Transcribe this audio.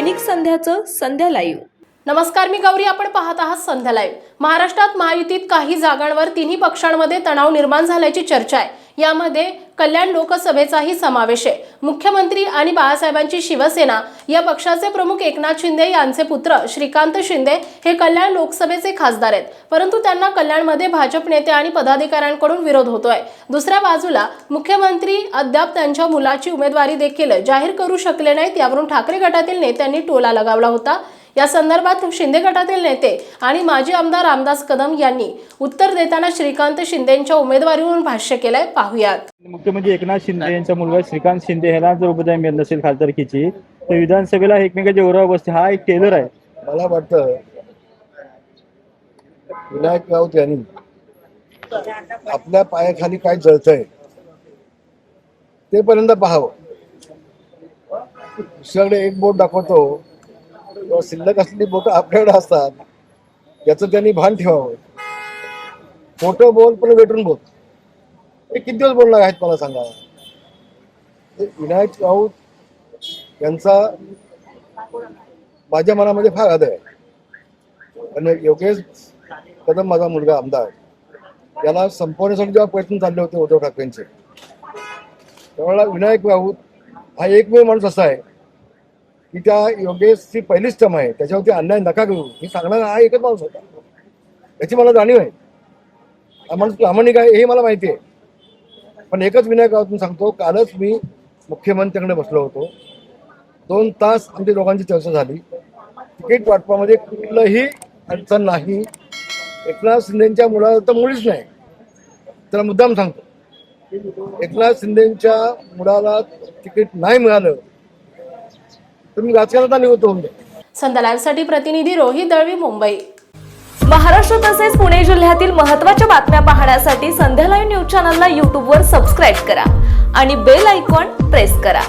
दैनिक संध्याचं संध्या live. नमस्कार मी गौरी. आपण पाहत आहात संध्या लाईव्ह. महाराष्ट्रात महायुतीत काही जागांवर तिन्ही पक्षांमध्ये तणाव निर्माण झाल्याची चर्चा आहे. यामध्ये कल्याण लोकसभेचाही समावेश आहे. मुख्यमंत्री आणि बाळासाहेबांची शिवसेना या पक्षाचे प्रमुख एकनाथ शिंदे यांचे पुत्र श्रीकांत शिंदे हे कल्याण लोकसभेचे खासदार आहेत. परंतु त्यांना कल्याणमध्ये भाजप नेते आणि पदाधिकाऱ्यांकडून विरोध होतोय. दुसऱ्या बाजूला मुख्यमंत्री अद्याप त्यांच्या मुलाची उमेदवारी देखील जाहीर करू शकले नाहीत. यावरून ठाकरे गटातील नेत्यांनी टोला लगावला होता. या संदर्भात शिंदे गटातील नेते आणि माजी आमदार रामदास कदम यांनी उत्तर देताना श्रीकांत शिंदेच्या उमेदवारीवरून भाष्य केलंय. पाहुयात. मुख्यमंत्री एकनाथ शिंदे यांचा मुलगा श्रीकांत शिंदे ह्याला जर उपाध्याय मिळत नसेल खासदारकीची तर विधानसभेला एकमेकाच्या ओरावर बसते हा एक टेलर आहे. मला वाटतं विनायक राऊत यांनी आपल्या पायाखाली काय जळतंय ते पर्यंत पाहावं. दुसऱ्याकडे एक बोट दाखवतो. किंवा शिल्लक असलेली बोट आपल्याकडे असतात. याचं त्यांनी भान ठेवावं. खोटं बोल पण वेटून बोल. हे किती दिवस बोलणार आहेत मला सांगा. विनायक राऊत यांचा माझ्या मनामध्ये फार आदर आहे. आणि योगेश कदम माझा मुलगा आमदार. याला संपवण्यासाठी जेव्हा प्रयत्न चालले होते उद्धव ठाकरेंचे. त्यावेळेला विनायक राऊत हा एकमेव माणूस असा आहे की त्या योगेशची पहिलीच टर्म आहे त्याच्यावरती अन्याय नका करू. हे सांगणारा हा एकच माणूस होता. याची मला जाणीव आहे. हा माणूस प्रामाणिक आहे हे मला माहिती आहे. पण एकच विनायकातून सांगतो कालच मी मुख्यमंत्र्यांकडे बसलो होतो. दोन तास आमच्या दोघांची चर्चा झाली. तिकीट वाटपामध्ये कुठलंही अडचण नाही. एकनाथ शिंदेच्या मुलाला तर मुळीच नाही. त्याला मुद्दाम सांगतो. एकनाथ शिंदेच्या मुलाला तिकीट नाही मिळालं. तुम्ही राजकारणात निवृत्त होऊन जाईल संध्या लाईव्हसाठी प्रतिनिधी रोहित दळवी मुंबई. महाराष्ट्र तसेच पुणे जिल्ह्यातील महत्त्वाच्या बातम्या पाहण्यासाठी संध्या लाईव्ह न्यूज चॅनलला यूट्यूबवर सबस्क्राईब करा आणि बेल आयकॉन प्रेस करा.